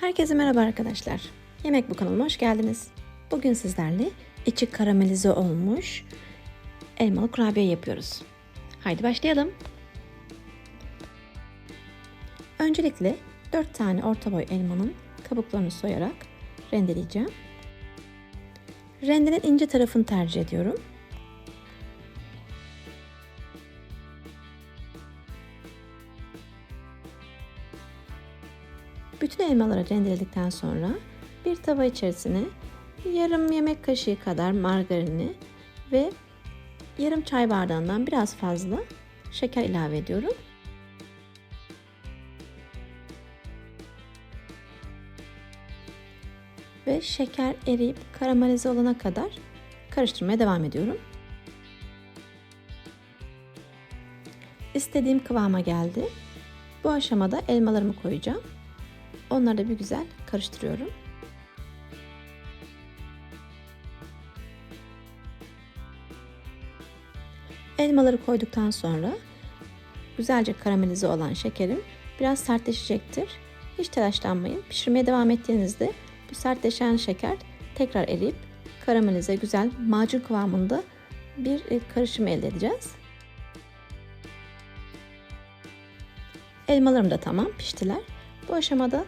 Herkese merhaba arkadaşlar. Yemek bu kanalıma hoş geldiniz. Bugün sizlerle içi karamelize olmuş elmalı kurabiye yapıyoruz. Haydi başlayalım. Öncelikle 4 tane orta boy elmanın kabuklarını soyarak rendeleyeceğim. Rendenin ince tarafını tercih ediyorum. Bütün elmaları rendeledikten sonra bir tava içerisine yarım yemek kaşığı kadar margarini ve yarım çay bardağından biraz fazla şeker ilave ediyorum. Ve şeker eriyip karamelize olana kadar karıştırmaya devam ediyorum. İstediğim kıvama geldi. Bu aşamada elmalarımı koyacağım. Onları da bir güzel karıştırıyorum. Elmaları koyduktan sonra güzelce karamelize olan şekerim biraz sertleşecektir. Hiç telaşlanmayın. Pişirmeye devam ettiğinizde bu sertleşen şeker tekrar eriyip karamelize güzel macun kıvamında bir e, karışım elde edeceğiz. Elmalarım da tamam piştiler. Bu aşamada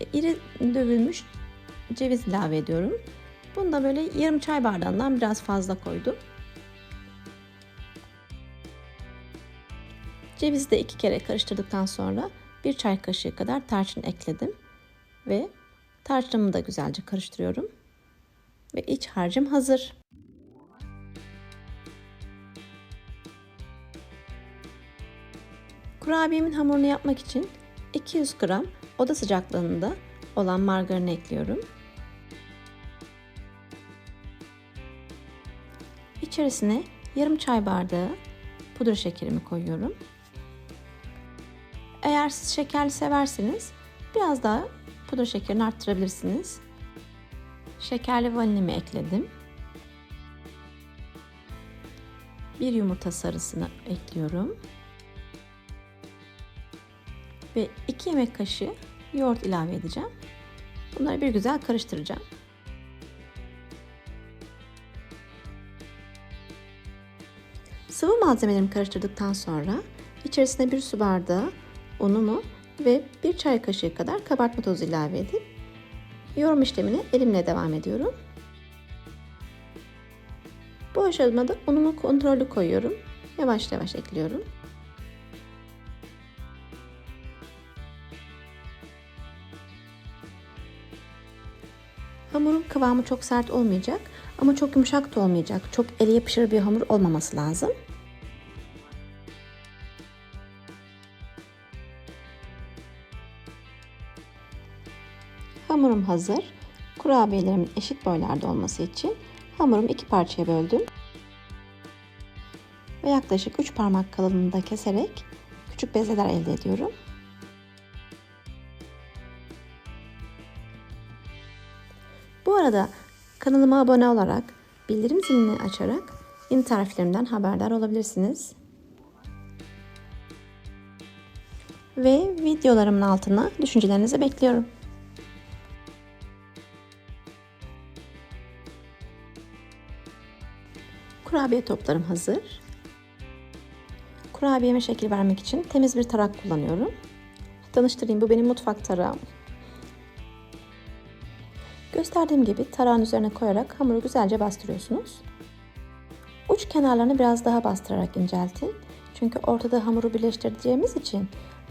e, iri dövülmüş ceviz ilave ediyorum. Bunu da böyle yarım çay bardağından biraz fazla koydum. Cevizi de iki kere karıştırdıktan sonra bir çay kaşığı kadar tarçın ekledim. Ve tarçınımı da güzelce karıştırıyorum. Ve iç harcım hazır. Kurabiyemin hamurunu yapmak için 200 gram oda sıcaklığında olan margarini ekliyorum. İçerisine yarım çay bardağı pudra şekerimi koyuyorum. Eğer siz şekerli severseniz biraz daha pudra şekerini arttırabilirsiniz. Şekerli vanilimi ekledim. Bir yumurta sarısını ekliyorum. Ve 2 yemek kaşığı yoğurt ilave edeceğim. Bunları bir güzel karıştıracağım. Sıvı malzemelerimi karıştırdıktan sonra içerisine bir su bardağı unumu ve bir çay kaşığı kadar kabartma tozu ilave edip yoğurma işlemine elimle devam ediyorum. Bu aşamada unumu kontrollü koyuyorum. Yavaş yavaş ekliyorum. Hamurun kıvamı çok sert olmayacak ama çok yumuşak da olmayacak. Çok ele yapışır bir hamur olmaması lazım. Hamurum hazır. Kurabiyelerimin eşit boylarda olması için hamurumu iki parçaya böldüm. Ve yaklaşık 3 parmak kalınlığında keserek küçük bezeler elde ediyorum. Arada kanalıma abone olarak, bildirim zilini açarak yeni tariflerimden haberdar olabilirsiniz. Ve videolarımın altına düşüncelerinizi bekliyorum. Kurabiye toplarım hazır. Kurabiyeme şekil vermek için temiz bir tarak kullanıyorum. Tanıştırayım bu benim mutfak tarağım. Gösterdiğim gibi tarağın üzerine koyarak hamuru güzelce bastırıyorsunuz. Uç kenarlarını biraz daha bastırarak inceltin. Çünkü ortada hamuru birleştireceğimiz için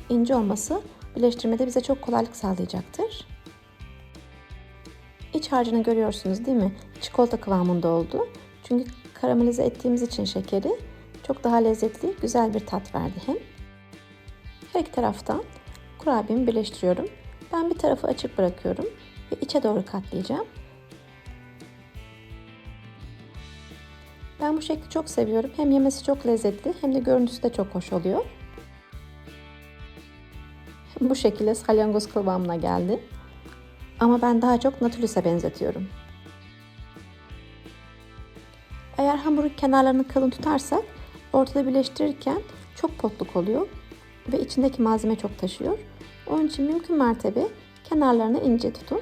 ince olması birleştirmede bize çok kolaylık sağlayacaktır. İç harcını görüyorsunuz değil mi? Çikolata kıvamında oldu. Çünkü karamelize ettiğimiz için şekeri çok daha lezzetli, güzel bir tat verdi hem. Her iki taraftan kurabiyemi birleştiriyorum. Ben bir tarafı açık bırakıyorum ve içe doğru katlayacağım. Ben bu şekli çok seviyorum. Hem yemesi çok lezzetli hem de görüntüsü de çok hoş oluyor. Bu şekilde salyangoz kıvamına geldi. Ama ben daha çok natürlüse benzetiyorum. Eğer hamurun kenarlarını kalın tutarsak ortada birleştirirken çok potluk oluyor ve içindeki malzeme çok taşıyor. Onun için mümkün mertebe Kenarlarını ince tutun.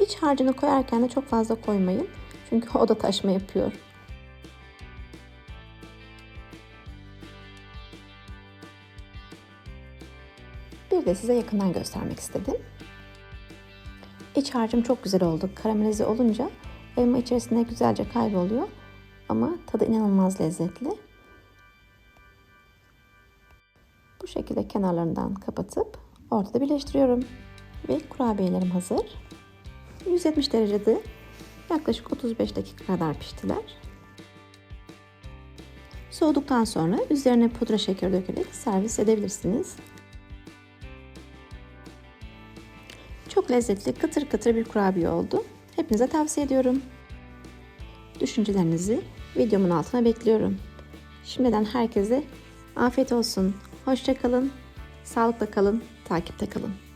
İç harcını koyarken de çok fazla koymayın. Çünkü o da taşma yapıyor. Bir de size yakından göstermek istedim. İç harcım çok güzel oldu. Karamelize olunca elma içerisinde güzelce kayboluyor. Ama tadı inanılmaz lezzetli. Bu şekilde kenarlarından kapatıp ortada birleştiriyorum. Ve kurabiyelerim hazır. 170 derecede yaklaşık 35 dakika kadar piştiler. Soğuduktan sonra üzerine pudra şeker dökerek servis edebilirsiniz. Çok lezzetli, kıtır kıtır bir kurabiye oldu. Hepinize tavsiye ediyorum. Düşüncelerinizi videomun altına bekliyorum. Şimdiden herkese afiyet olsun. Hoşça kalın, sağlıkla kalın, takipte kalın.